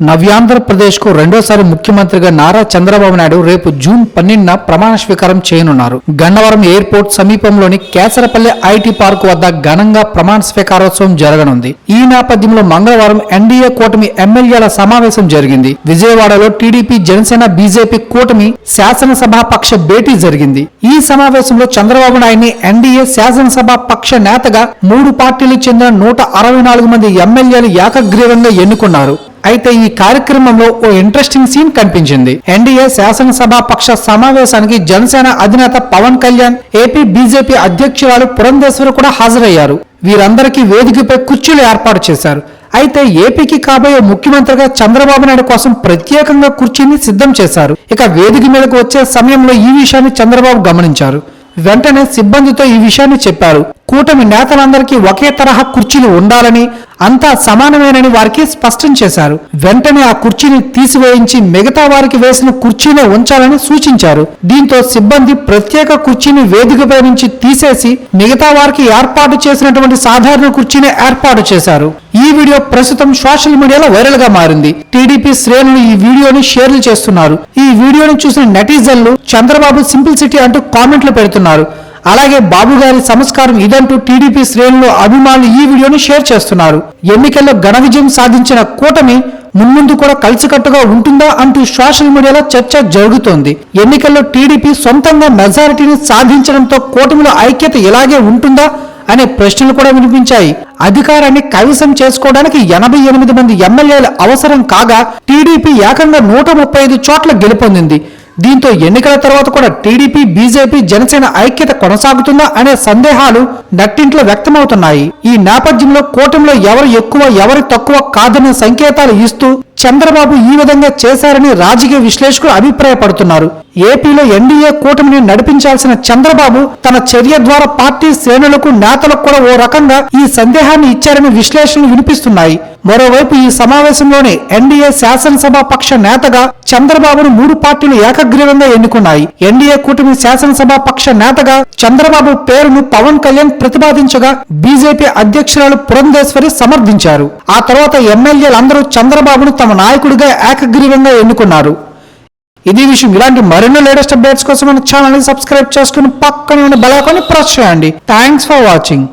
నవ్యాంధ్రప్రదేశ్కు రెండోసారి ముఖ్యమంత్రిగా నారా చంద్రబాబు నాయుడు రేపు జూన్ పన్నెండున ప్రమాణ స్వీకారం చేయనున్నారు. గన్నవరం ఎయిర్పోర్ట్ సమీపంలోని కేసరపల్లి ఐటీ పార్క్ వద్ద ఘనంగా ప్రమాణ స్వీకారోత్సవం జరగనుంది. ఈ నేపథ్యంలో మంగళవారం ఎన్డీఏ కూటమి ఎమ్మెల్యేల సమావేశం జరిగింది. విజయవాడలో టీడీపీ జనసేన బీజేపీ కూటమి శాసనసభా పక్ష భేటీ జరిగింది. ఈ సమావేశంలో చంద్రబాబు నాయుడిని ఎన్డీఏ శాసనసభ పక్ష నేతగా మూడు పార్టీలకు చెందిన నూట అరవై నాలుగు మంది ఎమ్మెల్యేలు ఏకగ్రీవంగా ఎన్నుకున్నారు. అయితే ఈ కార్యక్రమంలో ఓ ఇంట్రెస్టింగ్ సీన్ కనిపించింది. ఎన్డీఏ శాసనసభ పక్ష సమావేశానికి జనసేన అధినేత పవన్ కళ్యాణ్ ఏపీ బీజేపీ అధ్యక్షురాలు పురంధేశ్వరి కూడా హాజరయ్యారు. వీరందరికీ వేదికపై కుర్చీలు ఏర్పాటు చేశారు. అయితే ఏపీకి కాబోయే ముఖ్యమంత్రిగా చంద్రబాబు నాయుడు కోసం ప్రత్యేకంగా కుర్చీని సిద్ధం చేశారు. ఇక వేదిక మీదకు వచ్చే సమయంలో ఈ విషయాన్ని చంద్రబాబు గమనించారు. వెంటనే సిబ్బందితో ఈ విషయాన్ని చెప్పారు. కూటమి నేతలందరికీ ఒకే తరహా కుర్చీలు ఉండాలని అంతా సమానమేనని వారికి స్పష్టం చేశారు. వెంటనే ఆ కుర్చీని తీసివేయించి మిగతా వారికి వేసిన కుర్చీలో ఉంచాలని సూచించారు. దీంతో సిబ్బంది ప్రత్యేక కుర్చీని వేదికపై నుంచి తీసేసి మిగతా వారికి ఏర్పాటు చేసినటువంటి సాధారణ కుర్చీని ఏర్పాటు చేశారు. ఈ వీడియో ప్రస్తుతం సోషల్ మీడియాలో వైరల్గా మారింది. టీడీపీ శ్రేణులు ఈ వీడియోని షేర్లు చేస్తున్నారు. ఈ వీడియోని చూసిన నెటిజన్లు చంద్రబాబు సింపుల్ సిటీ అంటూ కామెంట్లు పెడుతున్నారు. అలాగే బాబు గారి సంస్కారం ఇదంటూ టీడీపీ శ్రేణులు అభిమానులు ఈ వీడియోను షేర్ చేస్తున్నారు. ఎన్నికల్లో ఘన విజయం సాధించిన కూటమి మున్ముందు కూడా కలిసికట్టుగా ఉంటుందా అంటూ సోషల్ మీడియాలో చర్చ జరుగుతోంది. ఎన్నికల్లో టీడీపీ సొంతంగా మెజారిటీని సాధించడంతో కూటమిలో ఐక్యత ఇలాగే ఉంటుందా అనే ప్రశ్నలు కూడా వినిపించాయి. అధికారాన్ని కైవసం చేసుకోవడానికి ఎనభై ఎనిమిది మంది ఎమ్మెల్యేల అవసరం కాగా టీడీపీ ఏకంగా నూట ముప్పై ఐదు చోట్ల గెలుపొందింది. దీంతో ఎన్నికల తర్వాత కూడా టీడీపీ బీజేపీ జనసేన ఐక్యత కొనసాగుతుందా అనే సందేహాలు నట్టింట్లో వ్యక్తమవుతున్నాయి. ఈ నేపథ్యంలో కూటమిలో ఎవరు ఎక్కువ ఎవరు తక్కువ కాదనే సంకేతాలు ఇస్తూ చంద్రబాబు ఈ విధంగా చేశారని రాజకీయ విశ్లేషకులు అభిప్రాయపడుతున్నారు. ఏపీలో ఎన్డీఏ కూటమిని నడిపించాల్సిన చంద్రబాబు తన చర్య ద్వారా పార్టీ శ్రేణులకు నేతలకు కూడా ఓ రకంగా ఈ సందేహాన్ని ఇచ్చారని విశ్లేషణలు వినిపిస్తున్నాయి. మరోవైపు ఈ సమావేశంలోనే ఎన్డీఏ శాసనసభ పక్ష నేతగా చంద్రబాబును మూడు పార్టీలు ఏకగ్రీవంగా ఎన్నుకున్నాయి. ఎన్డీఏ కూటమి శాసనసభ పక్ష నేతగా చంద్రబాబు పేరును పవన్ కళ్యాణ్ ప్రతిపాదించగా బీజేపీ అధ్యక్షురాలు పురంధేశ్వరి సమర్థించారు. ఆ తర్వాత ఎమ్మెల్యేలందరూ చంద్రబాబును తమ నాయకుడిగా ఏకగ్రీవంగా ఎన్నుకున్నారు. ఇది విషయం. ఇలాంటి మరెన్నో లేటెస్ట్ అప్డేట్స్ కోసం మన ఛానల్ని సబ్స్క్రైబ్ చేసుకుని పక్కన ఉన్న బలాకొని ప్రెస్ చేయండి. Thanks for watching